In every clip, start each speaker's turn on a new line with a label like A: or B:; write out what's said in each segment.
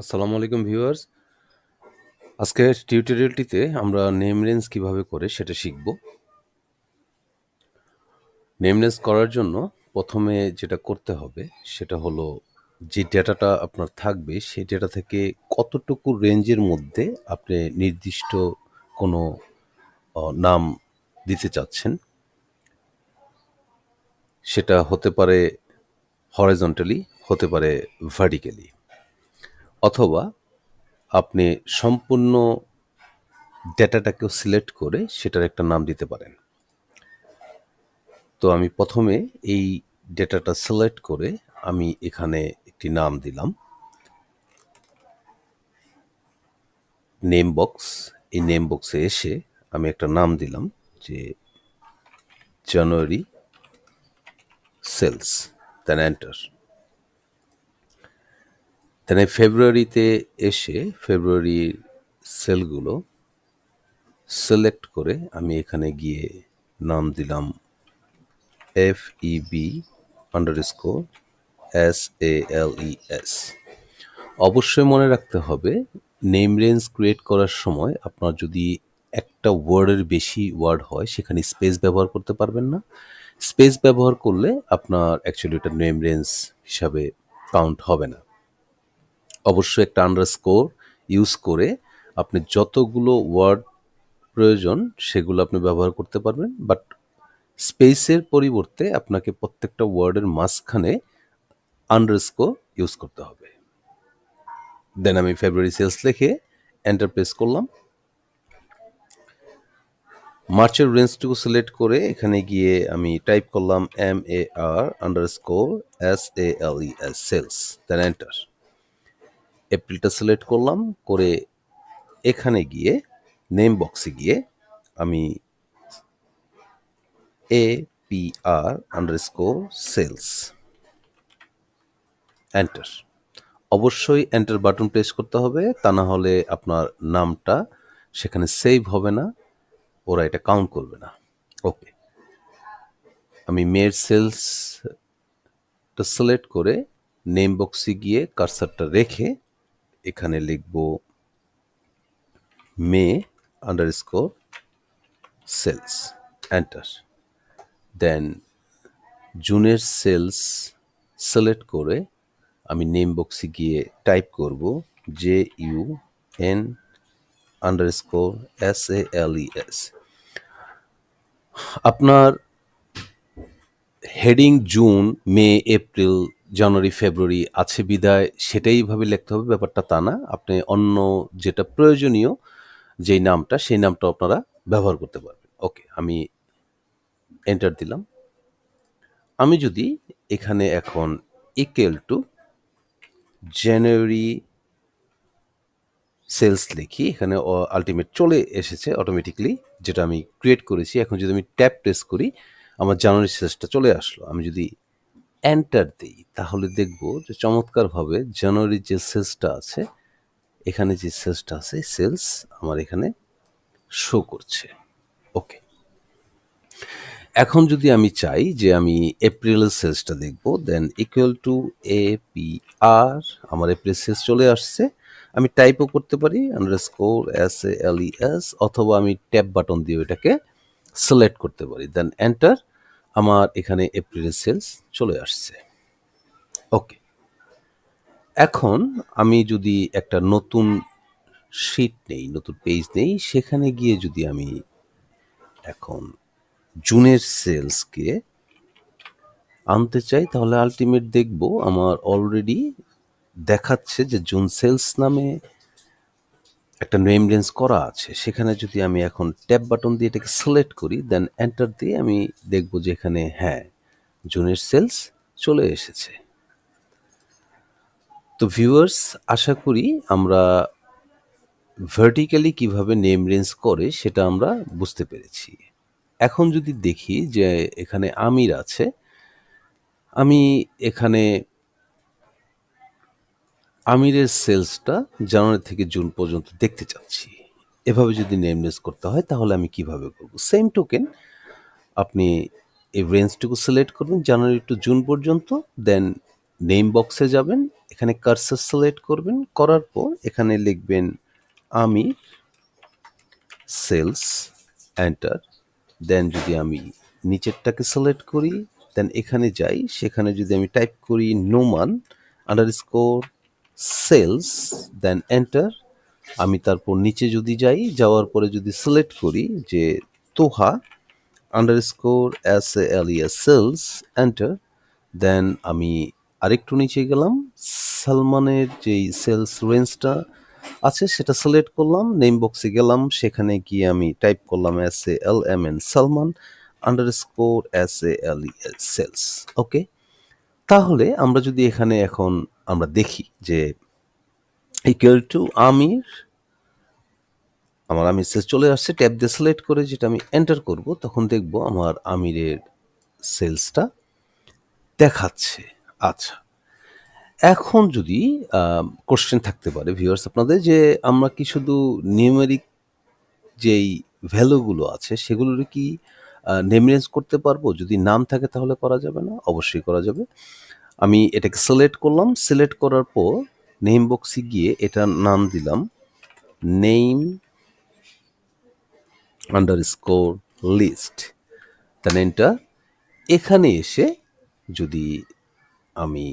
A: আসসালামু আলাইকুম ভিউয়ার্স। আজকের টিউটোরিয়ালটিতে আমরা নেম রেঞ্জ কীভাবে করে সেটা শিখব। নেম রেঞ্জ করার জন্য প্রথমে যেটা করতে হবে সেটা হলো যে ডেটাটা আপনার থাকবে সেই ডেটা থেকে কতটুকু রেঞ্জের মধ্যে আপনি নির্দিষ্ট কোনো নাম দিতে চাচ্ছেন। সেটা হতে পারে হরাইজন্টালি হতে পারে ভার্টিক্যালি অথবা আপনি সম্পূর্ণ ডেটাটাকেও সিলেক্ট করে সেটার একটা নাম দিতে পারেন। তো আমি প্রথমে এই ডেটাটা সিলেক্ট করে আমি এখানে একটি নাম দিলাম। নেম বক্স এই নেম বক্সে এসে আমি একটা নাম দিলাম যে জানুয়ারি সেলস দেন এন্টার এই ফেব্রুয়ারিতে এসে ফেব্রুয়ারির সেলগুলো সিলেক্ট করে আমি এখানে গিয়ে নাম দিলাম F E B underscore S A L E S অবশ্যই মনে রাখতে হবে নেম রেঞ্জ ক্রিয়েট করার সময় আপনার যদি একটা ওয়ার্ডের বেশি ওয়ার্ড হয়, সেখানে স্পেস ব্যবহার করতে পারবেন না। স্পেস ব্যবহার করলে আপনার অ্যাকচুয়ালি এটা নেম রেঞ্জ হিসাবে কাউন্ট হবে না। অবশ্যই একটা আন্ডারস্কোর ইউজ করে আপনি যতগুলো ওয়ার্ড প্রয়োজন সেগুলো আপনি ব্যবহার করতে পারবেন। বাট স্পেসের পরিবর্তে আপনাকে প্রত্যেকটা ওয়ার্ডের মাঝখানে আন্ডারস্কোর ইউজ করতে হবে। দেন আমি ফেব্রুয়ারি সেলস লিখে এন্টার প্রেস করলাম। মার্চের রেঞ্জটুকু সিলেক্ট করে এখানে গিয়ে আমি টাইপ করলাম M A R underscore S A L E S sales then enter এপ্রিলটা select করলাম, করে এখানে গিয়ে নেম বক্সে গিয়ে আমি A P R underscore sales enter অবশ্যই এন্টার বাটন প্রেস করতে হবে, তা না হলে আপনার নামটা সেখানে সেভ হবে না, ওরা এটা কাউন্ট করবে না। ওকে আমি মেয়ের সেলসটা সিলেক্ট করে নেম বক্সে গিয়ে কারসারটা রেখে এখানে লিখব May underscore sales enter then জুনের সেলস সিলেক্ট করে আমি নেম বক্সে গিয়ে টাইপ করব J U N underscore S A L E S আপনার heading June May April January, February আছে বিদায়, সেটাই ভাবে লিখতে হবে, ব্যাপারটা তা না। আপনি অন্য যেটা প্রয়োজনীয় যেই নামটা, সেই নামটা আপনারা ব্যবহার করতে পারবেন। ওকে, আমি এন্টার দিলাম। আমি যদি এখানে এখন ইকুয়াল টু জানুয়ারি সেলস লিখি, এখানে আলটিমেট চলে এসেছে অটোমেটিকলি যেটা আমি ক্রিয়েট করেছি। এখন যদি আমি ট্যাপ প্রেস করি, আমার জানুয়ারি সেলসটা চলে আসলো। আমি যদি এন্টার দিই, তাহলে দেখব যে চমৎকারভাবে জানুয়ারির যে সেলসটা আছে, এখানে যে সেলসটা আছে সেলস আমার এখানে শো করছে। ওকে এখন যদি আমি চাই যে আমি এপ্রিলের সেলসটা দেখব then equal to A P R আমার এপ্রিল সেলস চলে আসছে। আমি টাইপও করতে পারি underscore S A L E S অথবা আমি ট্যাপ বাটন দিয়ে এটাকে সিলেক্ট করতে পারি। দেন এন্টার আমার এখানে এপ্রিলের সেলস চলে আসছে। ওকে এখন আমি যদি একটা নতুন শিট নেই, নতুন পেজ নেই, সেখানে গিয়ে যদি আমি এখন জুনের সেলসকে আনতে চাই, তাহলে আলটিমেট দেখব, আমার অলরেডি দেখাচ্ছে যে জুন সেলস নামে একটা নেম রেঞ্জ করা আছে, সেখানে যদি আমি এখন ট্যাপ বাটন দিয়ে এটাকে সিলেক্ট করি দেন এন্টার দিয়ে আমি দেখব যে এখানে হ্যাঁ জুনের সেলস চলে এসেছে। তো ভিউয়ার্স আশা করি আমরা ভার্টিক্যালি কীভাবে নেম রেঞ্জ করে সেটা আমরা বুঝতে পেরেছি। এখন যদি দেখি যে এখানে আমির আছে, আমি এখানে আমিরের সেলসটা জানুয়ারি থেকে জুন পর্যন্ত দেখতে চাচ্ছি। এভাবে যদি নেম রেঞ্জ করতে হয়, তাহলে আমি কীভাবে করব? সেম টোকেন আপনি এই রেঞ্জটুকু সিলেক্ট করবেন, জানুয়ারি টু জুন পর্যন্ত দেন নেম বক্সে যাবেন, এখানে কার্সার সিলেক্ট করবেন, করার পর এখানে লিখবেন আমি সেলস এন্টার দেন যদি আমি নিচেরটাকে সিলেক্ট করি দেন এখানে যাই, সেখানে যদি আমি টাইপ করি, Noman underscore sales then enter আমি তারপর নিচে যদি যাই, যাওয়ার পরে যদি সিলেক্ট করি যে Toha underscore S L E S sales enter then আমি আরেকটু নিচে গেলাম, সালমানের যেই সেলস রেঞ্জটা আছে, সেটা সিলেক্ট করলাম নেম বক্সে গেলাম, সেখানে গিয়ে আমি টাইপ করলাম S A L M N Salman underscore S A L sales okay তাহলে আমরা যদি এখানে এখন আমরা দেখি যে ইকুয়াল টু আমির, আমার আমির সেল চলে আসছে, ট্যাব দিয়ে সিলেক্ট করে যেটা আমি এন্টার করব, তখন দেখব আমার আমিরের সেলসটা দেখাচ্ছে। আচ্ছা এখন যদি কোশ্চেন থাকতে পারে ভিউয়ার্স আপনাদের যে আমরা কি শুধু নিউমেরিক যেই ভ্যালুগুলো আছে, সেগুলোর কি নেমরেঞ্জ করতে পারব? যদি নাম থাকে তাহলে করা যাবে না? অবশ্যই করা যাবে। আমি এটাকে সিলেক্ট করলাম। সিলেক্ট করার পর নেম বক্সে গিয়ে এটার নাম দিলাম। Name underscore list then enter এখানে এসে যদি আমি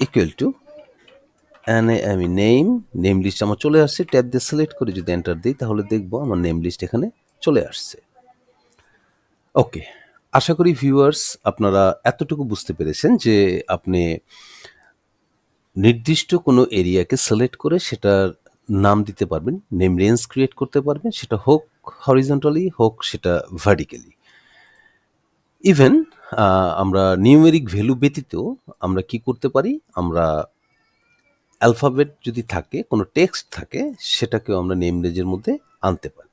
A: ইকুয়াল টু এনে আমি নেম নেম লিস্ট আমার চলে আসছে। ট্যাব দিয়ে সিলেক্ট করে যদি এন্টার দিই তাহলে দেখব আমার নেম লিস্ট এখানে চলে আসছে। ওকে আশা করি ভিউয়ার্স আপনারা এতটুকু বুঝতে পেরেছেন যে আপনি নির্দিষ্ট কোনো এরিয়াকে সিলেক্ট করে সেটার নাম দিতে পারবেন নেম রেঞ্জ ক্রিয়েট করতে পারবেন, সেটা হোক হরিজন্টালি হোক সেটা ভার্টিক্যালি ইভেন আমরা নিউমেরিক ভ্যালু ব্যতীত আমরা কি করতে পারি? আমরা অ্যালফাবেট যদি থাকে, কোনো টেক্সট থাকে, সেটাকেও আমরা নেম রেঞ্জের মধ্যে আনতে পারি।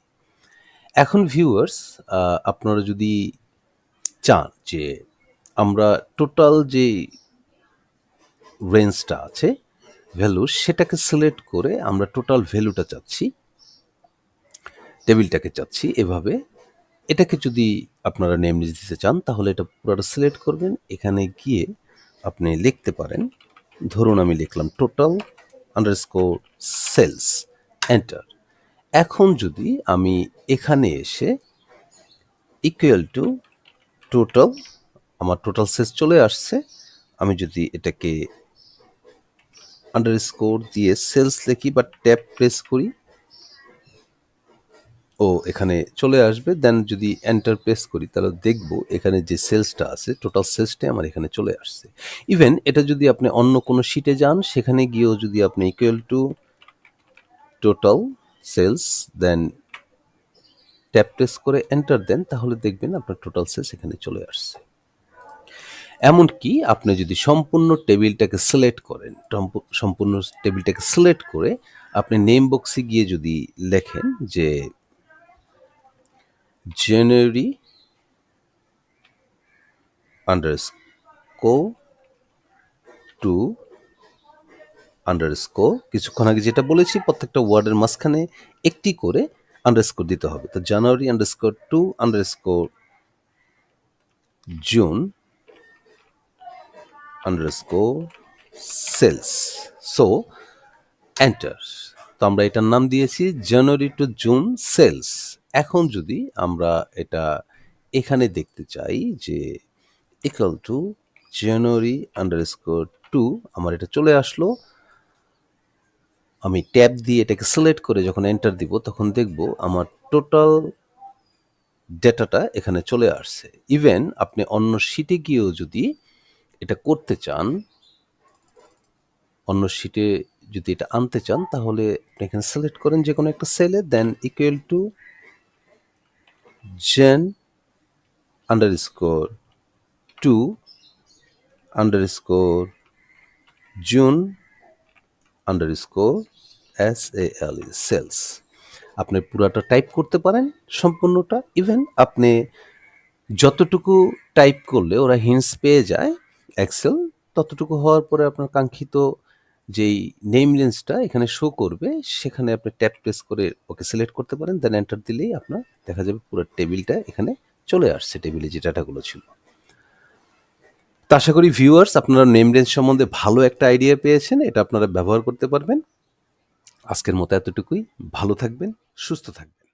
A: এখন ভিউয়ার্স আপনারা যদি চান যে আমরা টোটাল যে রেঞ্জটা আছে ভ্যালু সেটাকে সিলেক্ট করে আমরা টোটাল ভ্যালুটা চাচ্ছি টেবিলটাকে চাচ্ছি এভাবে। এটাকে যদি আপনারা নেম দিতে চান, তাহলে এটা পুরোটা সিলেক্ট করবেন। এখানে গিয়ে আপনি লিখতে পারেন, ধরুন আমি লিখলাম টোটাল আন্ডারস্কোর সেলস এন্টার এখন যদি আমি এখানে এসে ইকুয়াল টু টোটাল আমার টোটাল সেলস চলে আসছে। আমি যদি এটাকে আন্ডারস্কোর দিয়ে সেলস লিখি বা ট্যাপ প্রেস করি, ও এখানে চলে আসবে। দেন যদি এন্টার প্রেস করি, তাহলে দেখব এখানে যে সেলসটা আছে টোটাল সেলসটাই আমার এখানে চলে আসছে। ইভেন এটা যদি আপনি অন্য কোনো শিটে যান, সেখানে গিয়েও যদি আপনি equal to total sales then tap press করে এন্টার দেন, তাহলে দেখবেন আপনার টোটাল সেলস এখানে চলে আসছে। এমনকি আপনি যদি সম্পূর্ণ টেবিলটাকে সিলেক্ট করেন সম্পূর্ণ টেবিলটাকে সিলেক্ট করে আপনি নেম বক্সে গিয়ে যদি লেখেন যে জানুয়ারি আন্ডারস্কোর টু আন্ডারস্কোর, কিছুক্ষণ আগে যেটা বলেছি, প্রত্যেকটা ওয়ার্ডের মাঝখানে একটি করে আন্ডারস্কোর দিতে হবে। তো January underscore to underscore June underscore sales so enter তো আমরা এটার নাম দিয়েছি জানুয়ারি টু জুন সেলস এখন যদি আমরা এটা এখানে দেখতে চাই যে equal to January underscore to আমার এটা চলে আসলো। আমি ট্যাব দিয়ে এটাকে সিলেক্ট করে যখন এন্টার দিব, তখন দেখব আমার টোটাল ডেটাটা এখানে চলে আসছে। ইভেন আপনি অন্য শিটে গিয়েও যদি এটা করতে চান, অন্য শিটে যদি এটা আনতে চান, তাহলে আপনি এখানে সিলেক্ট করেন যে কোনো একটা সেলে then equal to Jan underscore to underscore June underscore S A L sales আপনি পুরাটা টাইপ করতে পারেন, সম্পূর্ণটা ইভেন আপনি যতটুকু টাইপ করলে ওরা হিন্স পেয়ে যায় এক্সেল ততটুকু হওয়ার পরে আপনার কাঙ্ক্ষিত যেই নেম লেন্সটা এখানে শো করবে, সেখানে আপনি ট্যাপ প্রেস করে ওকে সিলেক্ট করতে পারেন দেন এন্টার দিলেই আপনার দেখা যাবে পুরো টেবিলটা এখানে চলে আসছে টেবিলে যে ডাটাগুলো ছিল। আশা করি ভিউয়ার্স আপনারা নেম রেঞ্জ সম্বন্ধে ভালো একটা আইডিয়া পেয়েছেন, এটা আপনারা ব্যবহার করতে পারবেন। আজকের মতো এতটুকুই। ভালো থাকবেন সুস্থ থাকবেন।